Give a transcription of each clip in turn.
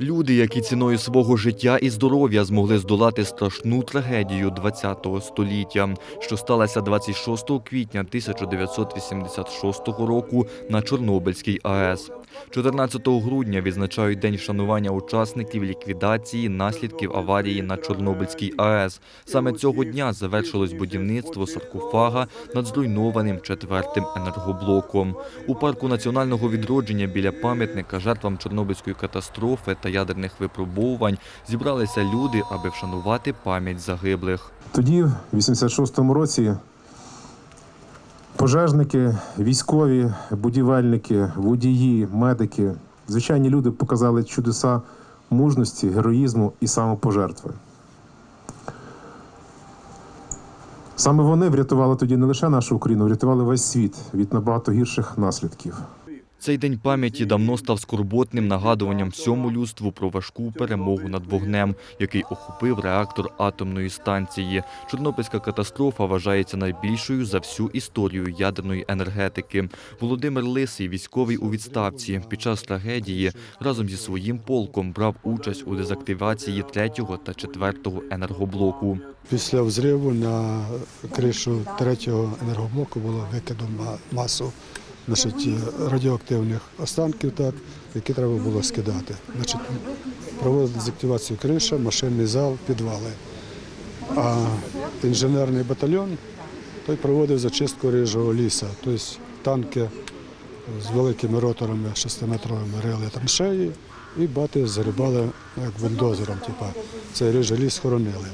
Люди, які ціною свого життя і здоров'я змогли здолати страшну трагедію ХХ століття, що сталася 26 квітня 1986 року на Чорнобильській АЕС. 14 грудня відзначають день вшанування учасників ліквідації наслідків аварії на Чорнобильській АЕС. Саме цього дня завершилось будівництво саркофага над зруйнованим четвертим енергоблоком. У парку національного відродження біля пам'ятника жертвам Чорнобильської катастрофи та ядерних випробовувань зібралися люди, аби вшанувати пам'ять загиблих. Тоді, в 86-му році, пожежники, військові, будівельники, водії, медики, звичайні люди показали чудеса мужності, героїзму і самопожертви. Саме вони врятували тоді не лише нашу Україну, врятували весь світ від набагато гірших наслідків. Цей день пам'яті давно став скорботним нагадуванням всьому людству про важку перемогу над вогнем, який охопив реактор атомної станції. Чорнобильська катастрофа вважається найбільшою за всю історію ядерної енергетики. Володимир Лисий, військовий у відставці, під час трагедії разом зі своїм полком брав участь у дезактивації третього та четвертого енергоблоку. Після взриву на кришу третього енергоблоку було викиду ма- масу значить, радіоактивних останків, так, які треба було скидати. Значить, проводили дезактивацію криша, машинний зал, підвали. А інженерний батальйон той проводив зачистку рижого ліса, тобто танки з великими роторами, шестиметровими рили траншеї, і бати загрібали як бульдозером, типа, цей рижий ліс хоронили.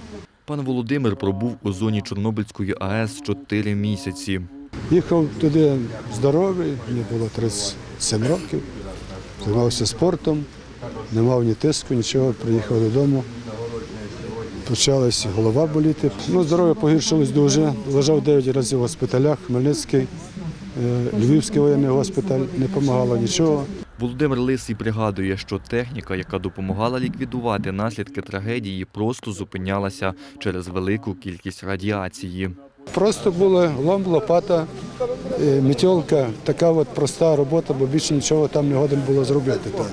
Пан Володимир пробув у зоні Чорнобильської АЕС 4 місяці. Їхав туди здоровий, мені було 37 років, займався спортом, не мав ні тиску, нічого, приїхав додому. Почалась голова боліти. Ну, здоров'я погіршилось дуже. Лежав 9 разів в госпіталях, Хмельницький, е, Львівський воєнний госпіталь, не допомагало нічого. Володимир Лисий пригадує, що техніка, яка допомагала ліквідувати наслідки трагедії, просто зупинялася через велику кількість радіації. Просто була лом, лопата, е, метелка, така от проста робота, бо більше нічого там не годен було зробити. Так.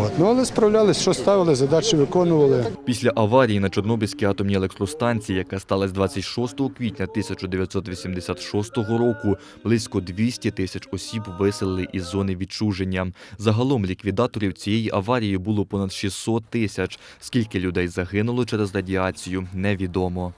От. Ну, але справлялись, що ставили, задачі виконували. Після аварії на Чорнобильській атомній електростанції, яка сталася 26 квітня 1986 року, близько 200 тисяч осіб виселили із зони відчуження. Загалом ліквідаторів цієї аварії було понад 600 тисяч. Скільки людей загинуло через радіацію, невідомо.